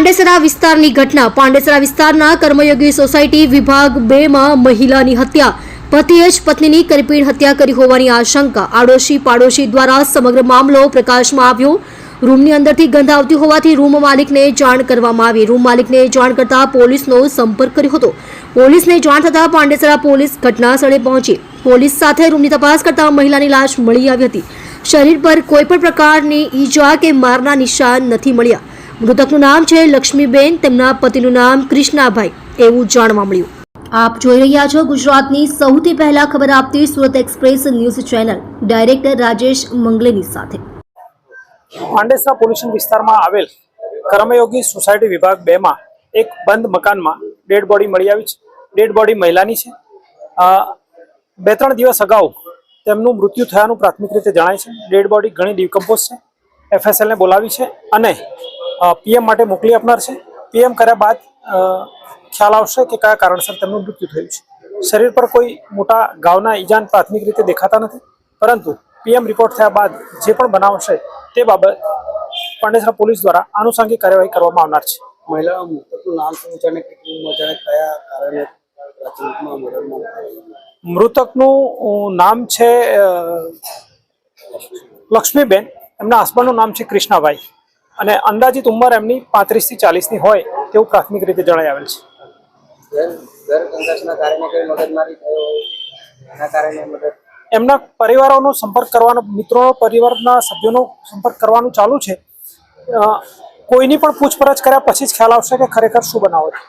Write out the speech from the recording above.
પાંડેસરા વિસ્તારની ઘટના. પાંડેસરા વિસ્તારના કર્મયોગી સોસાયટી વિભાગ બે માં મહિલાની હત્યા. પતિએ જ પત્નીની કરપીણ હત્યા કરી હોવાની આશંકા. આડોશી પાડોશી દ્વારા સમગ્ર મામલો પ્રકાશમાં આવ્યો. રૂમની અંદરથી ગંધ આવતી હોવાથી રૂમ માલિકને જાણ કરવામાં આવી. રૂમ માલિકને જાણ કરતા પોલીસનો સંપર્ક કર્યો હતો. પોલીસને જાણ થતાં પાંડેસરા પોલીસ ઘટના સ્થળે પહોંચી. પોલીસ સાથે રૂમની તપાસ કરતા મહિલાની લાશ મળી આવી હતી. શરીર પર કોઈ પણ પ્રકારની ઈજા કે મારના નિશાન નથી મળ્યા. મૃતકનું નામ છે લક્ષ્મીબેન, તેમના પતિનું નામ કૃષ્ણાભાઈ, એવું જાણવા મળ્યું. આપ જોઈ રહ્યા છો ગુજરાતની સૌથી પહેલા ખબર આપતી Surat express news channel, director Rajesh મંગલેની સાથે. પાંડેસરા પોલ્યુશન વિસ્તારમાં આવેલ કર્મયોગી સોસાયટી વિભાગ બેમાં એક બંધ મકાનમાં ડેડ બોડી મળી આવી છે. ડેડ બોડી મહિલાની છે. બે ત્રણ દિવસ અગાઉ તેમનું મૃત્યુ થયાનું પ્રાથમિક રીતે જણાય છે. ડેડ બોડી ઘણી ડિકમ્પોઝ છે. એફએસએલને બોલાવી છે અને પીએમ માટે મોકલી આપનાર છે. પીએમ કર્યા બાદ ખ્યાલ આવશે કે કયા કારણસર તેમનું મૃત્યુ થયું છે. શરીર પર કોઈ મોટા ગાવના ઈજાન પ્રાથમિક રીતે દેખાતા નથી. પરંતુ પીએમ રિપોર્ટ થયા બાદ જે પણ બનાવ છે તે બાબત પાંડેસરા પોલીસ દ્વારા આનુષંગિક કાર્યવાહી કરવામાં આવનાર છે. મહિલાઓ મૃતકનું નામ શું છે અને કેટલી ઉંમર કયા કારણે મૃતકનું નામ છે લક્ષ્મીબેન. એમના હસબન્ડનું નામ છે કૃષ્ણાભાઈ. અને અંદાજિત ઉંમર એમની પાંત્રીસથી ચાલીસની હોય તેવું પ્રાથમિક રીતે જણાઈ આવેલ છે. એમના પરિવારોનો સંપર્ક કરવાનો મિત્રોનો પરિવારના સભ્યોનો સંપર્ક કરવાનું ચાલુ છે. કોઈની પણ પૂછપરછ કર્યા પછી જ ખ્યાલ આવશે કે ખરેખર શું બનાવો છે